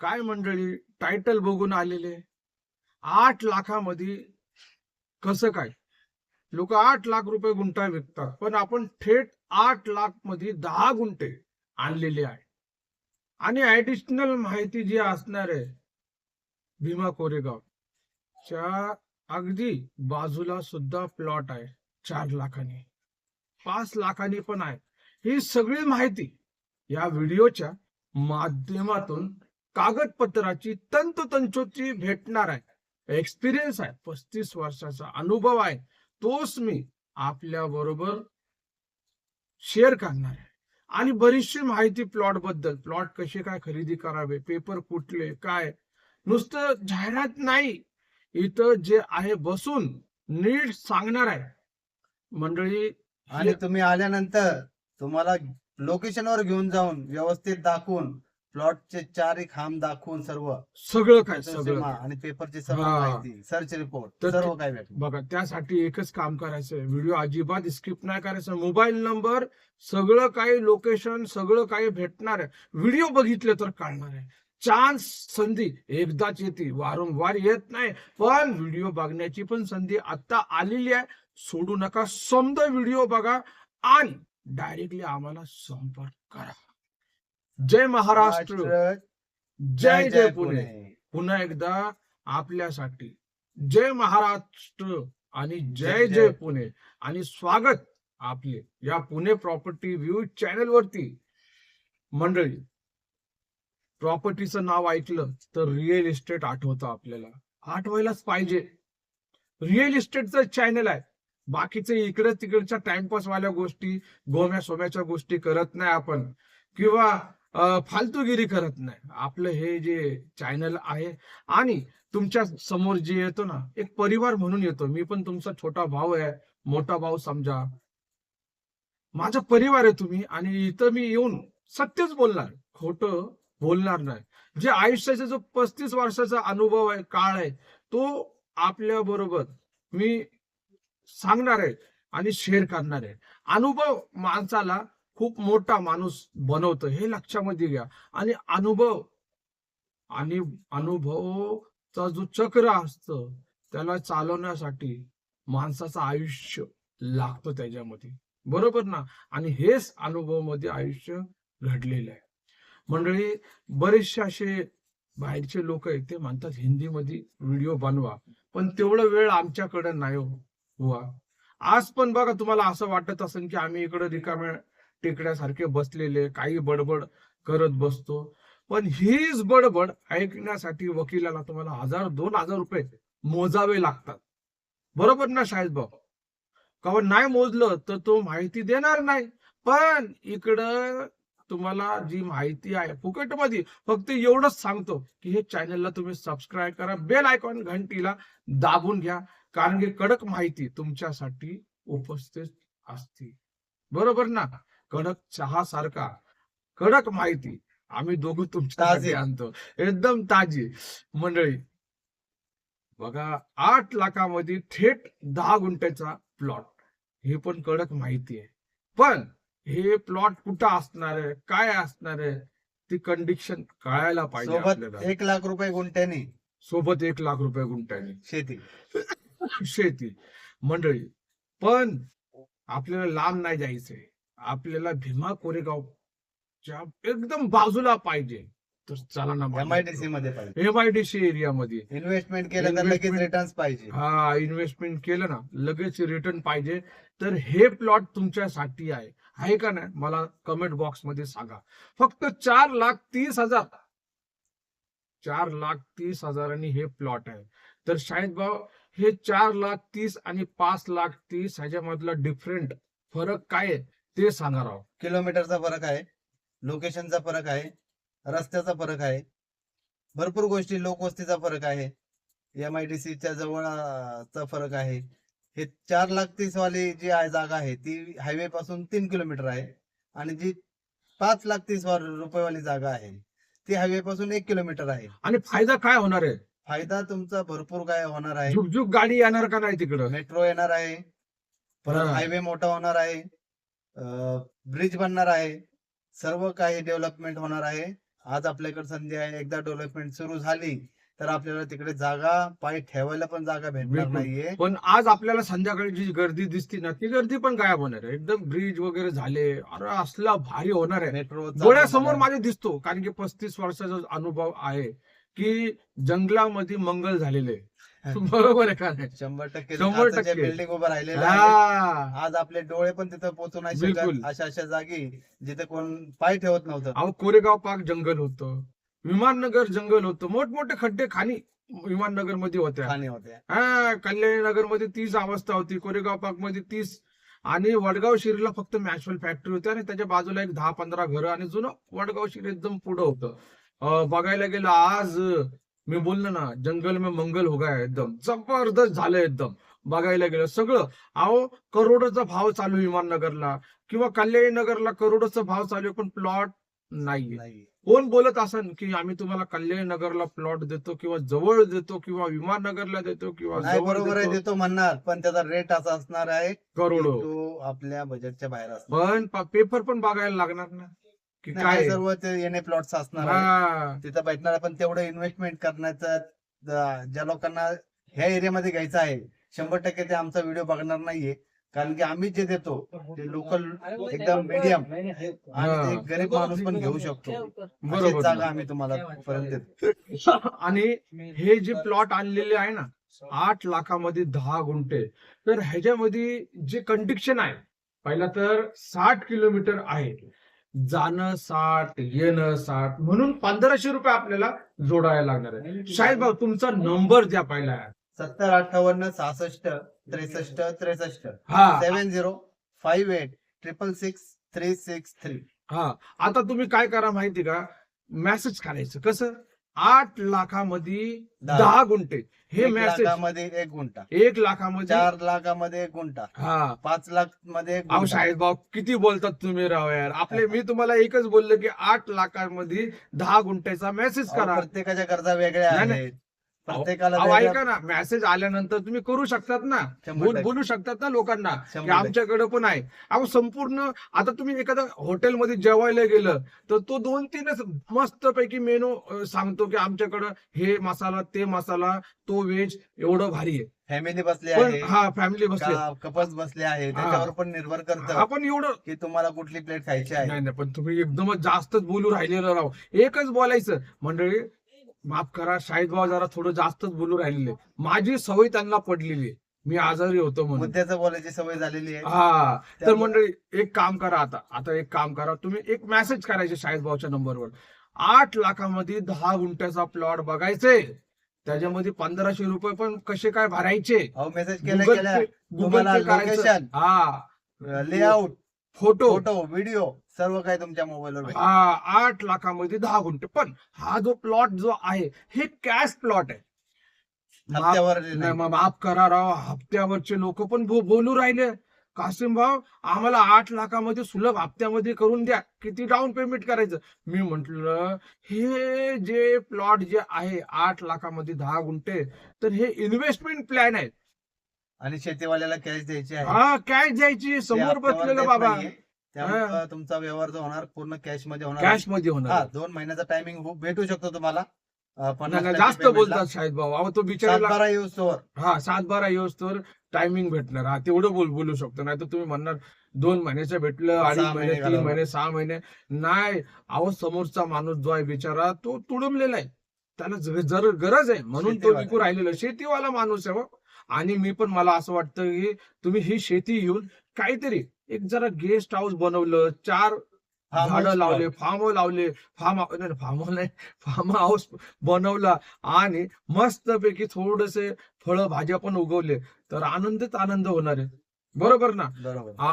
काय मंडळी टायटल बघून आलेले. आठ लाखामध्ये कसं काय? लोक आठ लाख रुपये गुंठा विकतात पण आपण थेट आठ लाखमध्ये दहा गुंठे आणलेले आहे आणि ऍडिशनल माहिती जी असणार आहे भीमा कोरेगाव च्या अगदी बाजूला सुद्धा प्लॉट आहे चार लाखांनी. पाच लाखांनी पण आहे. ही सगळी माहिती या व्हिडिओच्या माध्यमातून कागदपत्राची तंतोतंचोची भेटणार आहे. एक्सपिरियन्स आहे. पस्तीस वर्षाचा अनुभव आहे. तोच मी आपल्या बरोबर शेअर करणार आहे. आणि बरीचशी माहिती प्लॉटबद्दल. प्लॉट कसे काय खरेदी करावे? पेपर कुठले? काय? नुसतं जाहिरात नाही. इथं जे आहे बसून नीट सांगणार आहे. मंडळी आणि तुम्ही आल्यानंतर तुम्हाला लोकेशनवर घेऊन जाऊन व्यवस्थित दाखवून प्लॉटचे चारही खांब दाखवून सर्व. सगळं काय सीमा सगळं आणि पेपरची सर्व हा. माहिती सर्च रिपोर्ट तर सर्व काय भेटेल बघा त्यासाठी एकच काम करायचं व्हिडिओ अजिबात स्किप नाही करायचं. मोबाईल नंबर सगळं काही लोकेशन सगळं काही भेटणार आहे. व्हिडिओ बघितले तर कळणार आहे. चान्स संधी एकदाच येते. वारंवार येत नाही. पण व्हिडिओ बघण्याची पण संधी आता आलेली आहे. सोडू नका. समजा व्हिडिओ बघा आणि डायरेक्टली आम्हाला संपर्क करा. जय महाराष्ट्र. जय जय पुणे. पुन्हा एकदा आपल्यासाठी. जय महाराष्ट्र आणि जय जय पुणे. आणि स्वागत आपले या पुणे प्रॉपर्टी व्ह्यू चॅनल वरती मंडळी प्रॉपर्टीचं नाव ऐकलं तर रिअल इस्टेट आठवतं आपल्याला. आठवायलाच पाहिजे. रिअल इस्टेटचं चॅनल आहे. बाकीचे इकडे तिकडच्या टाइमपास वाल्या गोष्टी गोम्या सोम्याच्या गोष्टी करत नाही आपण. किंवा फालतूगिरी करत नाही. आपलं हे जे चॅनल आहे आणि तुमच्यासमोर जे येतो ना एक परिवार म्हणून येतो. मी पण तुमचा छोटा भाऊ आहे. मोठा भाऊ समजा. माझा परिवार आहे तुम्ही आणि इथं मी येऊन सत्यच बोलणार. खोट बोलणार नाही. जे आयुष्याचा जो पस्तीस वर्षाचा अनुभव आहे काळ आहे तो आपल्या बरोबर मी सांगणार आहे आणि शेअर करणार आहे. अनुभव माणसाला खूप मोठा माणूस बनवतं. हे लक्षामध्ये घ्या. आणि अनुभव. आणि अनुभवचा जो चक्र असत त्याला चालवण्यासाठी माणसाचं आयुष्य लागतं त्याच्यामध्ये. बरोबर ना? आणि हेच अनुभवमध्ये आयुष्य घडलेलं आहे. मंडळी बरेचसे असे बाहेरचे लोक आहेत ते म्हणतात हिंदीमध्ये व्हिडिओ बनवा. पण तेवढं वेळ आमच्याकडे नाही हो- आज पण बघा तुम्हाला असं वाटत असेल की आम्ही इकडे रिकाम्या टेकड्यासारखे बसलेले काही बडबड करत बसतो. पण हीच बडबड ऐकण्यासाठी वकिलाला तुम्हाला हजार दोन हजार रुपये मोजावे लागतात. बरोबर ना शाहिद बाबा? का नाही मोजलं तर तो माहिती देणार नाही. पण इकडं तुम्हाला जी माहिती आहे फुकटमध्ये फक्त एवढंच सांगतो की हे चॅनलला तुम्ही सबस्क्राईब करा बेल आयकॉन घंटीला दाबून घ्या कारण की कडक माहिती तुमच्यासाठी उपस्थित असते. बरोबर ना? कडक चहा सारखा कडक माहिती आम्ही दोघं तुमच्यासाठी ताजी. आणतो. एकदम ताजी. मंडळी बघा आठ लाखामध्ये थेट दहा गुंठ्याचा प्लॉट. हे पण कडक माहिती आहे. पण हे प्लॉट कुठं असणार आहे? काय असणार आहे? ती कंडिशन कळायला पाहिजे आपल्याला. एक लाख रुपये गुंठ्याने. सोबत एक लाख रुपये गुंठ्याने. शेती. शेती. मंडळी पण आपल्याला लांब नाही जायचंय. आपल्याला भीमा कोरेगावच्या एकदम बाजूला पाहिजे. तर चला ना एमआयडीसी मध्ये पाहिजे. एमआयडीसी एरियामध्ये इन्व्हेस्टमेंट केलं तर लगेच रिटर्न्स पाहिजे. हा इन्व्हेस्टमेंट केलं ना लगेच रिटर्न पाहिजे. तर हे प्लॉट तुमच्यासाठी आहे. आहे का नाही? मला कमेंट बॉक्समध्ये सांगा. फक्त चार लाख तीस हजार. चार लाख तीस हजारांनी हे प्लॉट आहे. तर शाहिद भाऊ हे चार लाख तीस आणि पाच लाख तीस ह्याच्यामधला डिफरंट फरक काय आहे? ते सांगा राव. किलोमीटरचा फरक आहे लोकेशनचा फरक आहे रस्त्याचा फरक आहे भरपूर गोष्टी लोकवस्तीचा फरक आहे एमआयडीसीच्या जवळचा फरक आहे. हे चार लाख तीस वाली जी आहे जागा आहे ती हायवे पासून तीन किलोमीटर आहे आणि जी पाच लाख तीस रुपये वाली जागा आहे ती हायवे पासून एक किलोमीटर आहे. आणि फायदा काय होणार आहे? फायदा तुमचा भरपूर काय होणार आहे. झुकझुक गाडी येणार का नाही तिकडं? मेट्रो येणार आहे परत. हायवे मोठा होणार आहे. ब्रिज बनणार आहे. सर्व काही डेव्हलपमेंट होणार आहे. आज आपल्याकडे संधी आहे. एकदा डेव्हलपमेंट सुरू झाली तर आपल्याला तिकडे जागा पाय ठेवायला पण जागा भेटणार. नाहीये. पण आज आपल्याला संध्याकाळी जी गर्दी दिसती ना ती गर्दी पण गायब होणार आहे. एकदम ब्रिज वगैरे झाले. अरे असला भारी होणार आहे. मेट्रो डोळ्यासमोर माझे दिसतो कारण की पस्तीस वर्षाचा अनुभव आहे की जंगलामध्ये मंगल झालेले. बरोबर आहे का नाही? शंभर टक्के शंभर टक्के. बिल्डिंग उभं राहिलेलं आहे. हा. आज आपले डोळे पण तिथं पोहोचू नाही बिलकुल. शकत अशा अशा जागी जिथे कोण पाय ठेवत नव्हतं. अहो कोरेगाव पार्क जंगल होतं. विमाननगर जंगल होतं. मोठमोठे खड्डे खाणी विमाननगरमध्ये होत्या. खाणी होत्या. हा कल्याणी नगरमध्ये तीस अवस्था होती कोरेगाव पार्कमध्ये तीस. आणि वडगाव शिरीला फक्त मॅशवेल फॅक्टरी होती आणि त्याच्या बाजूला एक दहा पंधरा घरं आणि जुनं वडगाव शिरी एकदम पुढं होतं. अं, बघायला गेलं आज मी बोललो ना जंगल में मंगल हो गया एकदम. जबरदस्त झालं एकदम. बघायला गेलं सगळं. अहो करोडोचा भाव चालू विमाननगरला. किंवा कल्याणी नगरला करोडोचा भाव चालू पण प्लॉट नाही कोण बोलत असन की आम्ही तुम्हाला कल्याण नगरला प्लॉट देतो किंवा जवळ देतो किंवा विमाननगरला देतो किंवा बरोबर आहे देतो? म्हणणार पण त्याचा रेट असा असणार आहे करोडो. तो आपल्या बजेटच्या बाहेर पण पेपर पण बघायला लागणार ना. की काय? सर्व ते येणे प्लॉट्स असणार आहे हा. तिथं भेटणार पण तेवढं इन्व्हेस्टमेंट करण्याचं ज- ज्या लोकांना ह्या एरियामध्ये घ्यायचं आहे शंभर टक्के ते आमचा व्हिडिओ बघणार नाहीये. कारण की आम्ही जे देतो ते लोकल एकदम मीडियम आणि ते गरीब माणूस पण घेऊ शकतो. अशीच बरोबर जागा. आम्ही तुम्हाला पर्यंत देतो. आणि हे जे प्लॉट आणलेले आहे ना आठ लाखामध्ये दहा गुंठे. तर ह्याच्यामध्ये जे कंडिक्शन आहे पहिला तर साठ किलोमीटर आहे. जाणं साठ येणं साठ म्हणून पंधराशे रुपये आपल्याला जोडायला लागणार आहे. शाहीद भाऊ तुमचा नंबर द्या पहिला. सत्तर अठ्ठावन्न सहासष्ट त्रेसष्ट त्रेसष्ट. हा. Seven zero five eight triple six three six three. हा. आता तुम्ही काय करा माहिती का? मेसेज करायचं. कसं? आठ लाखामध्ये दहा. दहा गुंठे. हे एक मेसेज लाखामध्ये एक गुंठा. एक लाखामध्ये चार लाखामध्ये एक गुंठा. हा. पाच लाखमध्ये एक अहो गुंठा. शाहीद भाऊ किती बोलतात तुम्ही राव यार. आपले मी तुम्हाला एकच बोललो की आठ लाखांमध्ये दहा गुंठ्याचा मेसेज अहो, करा. प्रत्येकाच्या गरजा वेगळ्या नाही, नाही. आहेत. प्रत्येकाला अहो, वेगळ्या- ऐका ना मेसेज आल्यानंतर तुम्ही करू शकतात ना. शंभर बोल- टक्के. बोलू शकतात ना लोकांना की शंभर टक्के. आमच्याकडे पण आहे. अहो संपूर्ण आता तुम्ही एखाद्या हॉटेलमध्ये जेवायला गेलं तर तो दोन तीनच मस्त पैकी मेनू सांगतो की आमच्याकडं हे मसाला ते मसाला तो व्हेज एवढं भारी आहे. फॅमिली बसली पण आहे. हा फॅमिली बसले कपल्स बसले आहे. त्याच्यावर पण निर्भर करतं आपण एवढं की तुम्हाला कुठली प्लेट खायची आहे. नाही नाही पण तुम्ही एकदमच जास्तच बोलू राहिलेलं राव एकच बोलायचं मंडळी माफ करा शाहीद भाऊ जरा थोडं जास्तच बोलू राहिलेले. माझी सवय त्यांना पडलेली आहे. मी आजारी होतो म्हणून. मुद्द्याचं बोलायची सवय झालेली आहे. हा. तर त्यामुळे- मंडळी एक काम करा आता. आता एक काम करा. तुम्ही एक मेसेज करायचे शाहीद भाऊच्या नंबरवर. आठ लाखामध्ये दहा गुंठ्याचा प्लॉट बघायचे. त्याच्यामध्ये पंधराशे रुपये पण कसे काय भरायचे? अहो मेसेज तुम्हाला करायचं हा. लेआउट फोटो फोटो व्हिडिओ सर्व काही तुमच्या मोबाईलवर. हा आठ लाखामध्ये दहा गुंठे. पण हा जो प्लॉट जो आहे हे कॅश प्लॉट आहे. माफ- हप्त्यावर नाही, नाही. मग माफ करा राव. हप्त्यावरचे लोक पण बो- बोलू राहिले. कासिम भाऊ आम्हाला आठ लाखामध्ये सुलभ हप्त्यामध्ये करून द्या. किती डाऊन पेमेंट करायचं? मी म्हंटल हे जे प्लॉट जे आहे आठ लाखामध्ये दहा गुंठे तर हे इन्व्हेस्टमेंट प्लॅन आहे. आणि शेतीवाल्याला कॅश द्यायची आहे. हा कॅश द्यायची. ते समोर हप्त्यावर बसलेलं देत बाबा. नाहीये. त्यामुळे तुमचा व्यवहार जो होणार पूर्ण कॅशमध्ये होणार कॅशमध्ये होणार हा दोन महिन्याचा टायमिंग भेटू शकतो तुम्हाला अं, पन्नास नाही, नाही, टक्के जास्त payment ला. बोलतात शाहीद भाऊ अहो तो सातबारा यूज स्टोअर हा सात बारा येऊस तर टायमिंग भेटणार हा तेवढं बोल बोलू शकतो नाही तर तुम्ही म्हणणार दोन महिन्याचं भेटलं अडीच महिने महिने तीन घालवले. महिने सहा महिने नाही अहो समोरचा माणूस जो आहे बिचारा तो तुडमलेला आहे त्याला जर गरज आहे म्हणून तो शेतीवाला. विकू राहिलेला आहे. शेतीवाला माणूस आहे हो. आणि मी पण मला असं वाटतं की तुम्ही ही शेती घेऊन काहीतरी एक जरा गेस्ट हाऊस बनवलं चार झाडं लावले फार्म लावले फार्म फार्म नाही फार्म हाऊस बनवला आणि मस्त पैकी थोडेसे फळं भाज्या पण उगवले. तर आनंदच आनंद होणार आहे. बरोबर ना?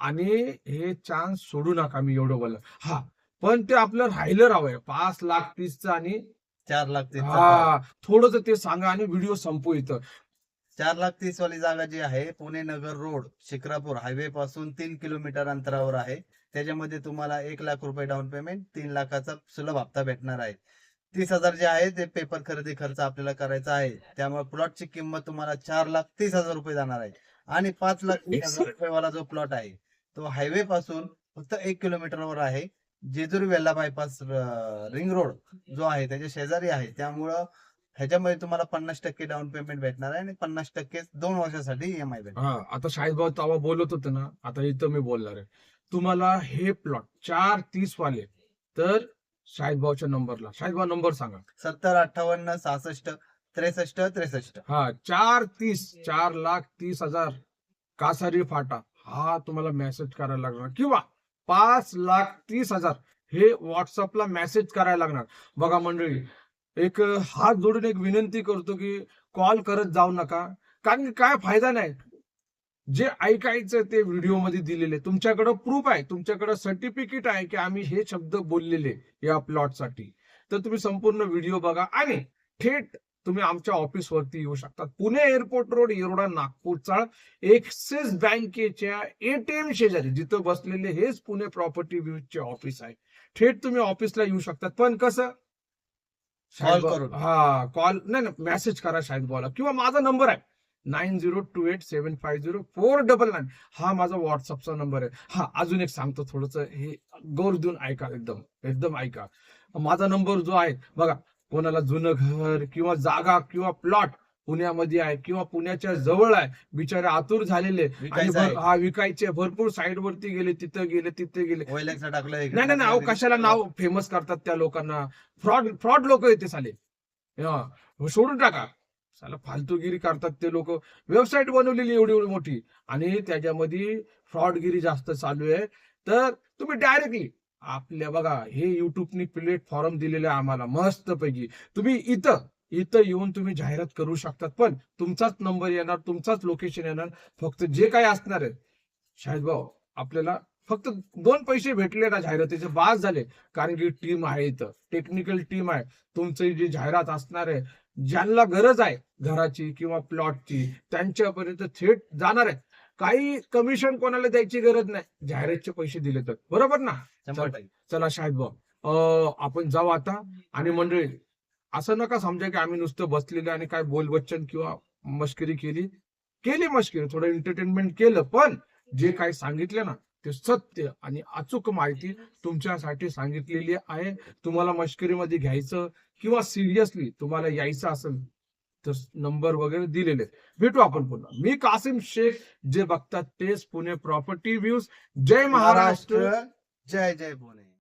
आणि हे चान्स सोडू नका मी एवढं बोललं. हा पण ते आपलं राहिलं राहावं पाच लाख तीसचं आणि चार लाख हा थोडस ते सांगा आणि व्हिडिओ संपू इथं. चार लाख तीस वाली जागा जी आहे पुणे नगर रोड शिक्रापूर हायवे पासून तीन किलोमीटर अंतरावर आहे. त्याच्यामध्ये तुम्हाला एक लाख रुपये डाऊन पेमेंट तीन लाखाचा सुलभ हप्ता भेटणार आहे. तीस हजार जे आहे ते पेपर खरेदी खर्च आपल्याला करायचा आहे. त्यामुळे प्लॉटची किंमत तुम्हाला चार लाख तीस हजार रुपये जाणार आहे. आणि पाच लाख तीस हजार रुपये वाला जो प्लॉट आहे तो हायवे पासून फक्त एक किलोमीटरवर आहे. जेजुरी वेल्ला बायपास रिंग रोड जो आहे त्याच्या शेजारी आहे. त्यामुळं ह्याच्यामध्ये तुम्हाला पन्नास टक्के डाऊन पेमेंट भेटणार आहे आणि पन्नास टक्के दोन वर्षासाठी ईएमआय भेटणार. हा आता शाहीद भाऊ तेव्हा बोलत होते ना आता इथं मी बोलणार आहे. तुम्हाला हे प्लॉट चार तीस वाले तर शाहीद भाऊच्या नंबरला. शाहीद भाऊ नंबर सांगा. सत्तर अठ्ठावन्न सहासष्ट त्रेसष्ट त्रेसष्ट. हा चार तीस चार लाख तीस हजार. कासारी फाटा हा तुम्हाला मेसेज करायला लागणार. किंवा पाच लाख तीस हजार हे व्हॉट्सअपला मेसेज करायला लागणार. बघा मंडळी एक हात जोडून एक विनंती करतो की कॉल करत जाऊ नका. कारण की काय फायदा नाही. जे ऐकायचं ते व्हिडिओमध्ये दिलेले. तुमच्याकडं प्रूफ आहे. तुमच्याकडं सर्टिफिकेट आहे की आम्ही हे शब्द बोललेले या प्लॉटसाठी तर तुम्ही संपूर्ण व्हिडिओ बघा आणि थेट तुम्ही आमच्या ऑफिस वरती येऊ शकता. पुणे एअरपोर्ट रोड येरोडा नागपूरचा एक्सिस बँकेच्या एटीएम शेजारी जिथं बसलेले हेच पुणे प्रॉपर्टी चे ऑफिस आहे. थेट तुम्ही ऑफिसला येऊ शकतात पण कसं? Call करून. हा कॉल नाही नाही मेसेज करा शाहीद बॉला किंवा माझा नंबर आहे nine zero two eight seven five zero four double nine हा माझा व्हॉट्सअपचा नंबर आहे हा अजून एक सांगतो थोडस हे गौर देऊन ऐका एकदम एकदम ऐका माझा नंबर जो आहे बघा कोणाला जुनं घर किंवा जागा किंवा प्लॉट पुण्यामध्ये आहे किंवा पुण्याच्या जवळ आहे. बिचारे आतुर झालेले हा विकायचे भरपूर साईड वरती गेले तिथं गेले तिथे गेले. नाही नाही अहो, कशाला नाव फेमस करतात त्या लोकांना? फ्रॉड फ्रॉड लोक येते साले. हा, सोडून टाका. साला फालतूगिरी करतात ते लोक. वेबसाईट बनवलेली एवढी एवढी मोठी. आणि त्याच्यामध्ये फ्रॉडगिरी जास्त चालू आहे. तर तुम्ही डायरेक्टली आपल्या बघा हे युट्यूबनी प्लॅटफॉर्म दिलेलं आहे आम्हाला. मस्त पैकी तुम्ही इथं इथं येऊन तुम्ही जाहिरात करू शकतात. पण तुमचाच नंबर येणार तुमचाच लोकेशन येणार. फक्त जे काय असणार आहे शाहिद भाऊ आपल्याला फक्त दोन पैसे भेटले ना जाहिरातीचे बाद झाले. कारण की टीम आहे इथं. टेक्निकल टीम आहे. तुमची जी जाहिरात असणार आहे ज्यांना गरज आहे घराची किंवा प्लॉटची त्यांच्यापर्यंत थेट जाणार आहे. काही कमिशन कोणाला द्यायची गरज नाही. जाहिरातचे पैसे दिले तर. बरोबर ना? चला शाहिद भाऊ. आपण जाऊ आता. आणि मंडळी असं नका समजा की आम्ही नुसतं बसलेलं आणि काय बोलबच्चन किंवा मश्करी केली. केली मस्करी थोडं एंटरटेनमेंट केलं पण जे काही सांगितलं ना ते सत्य आणि अचूक माहिती तुमच्यासाठी सांगितलेली आहे. तुम्हाला मस्करीमध्ये घ्यायचं किंवा सिरियसली तुम्हाला यायचं असेल तर नंबर वगैरे दिलेले भेटू आपण पुन्हा. मी कासिम शेख जे बघतात तेच पुणे प्रॉपर्टी व्ह्यूज जय महाराष्ट्र. जय जय पुणे.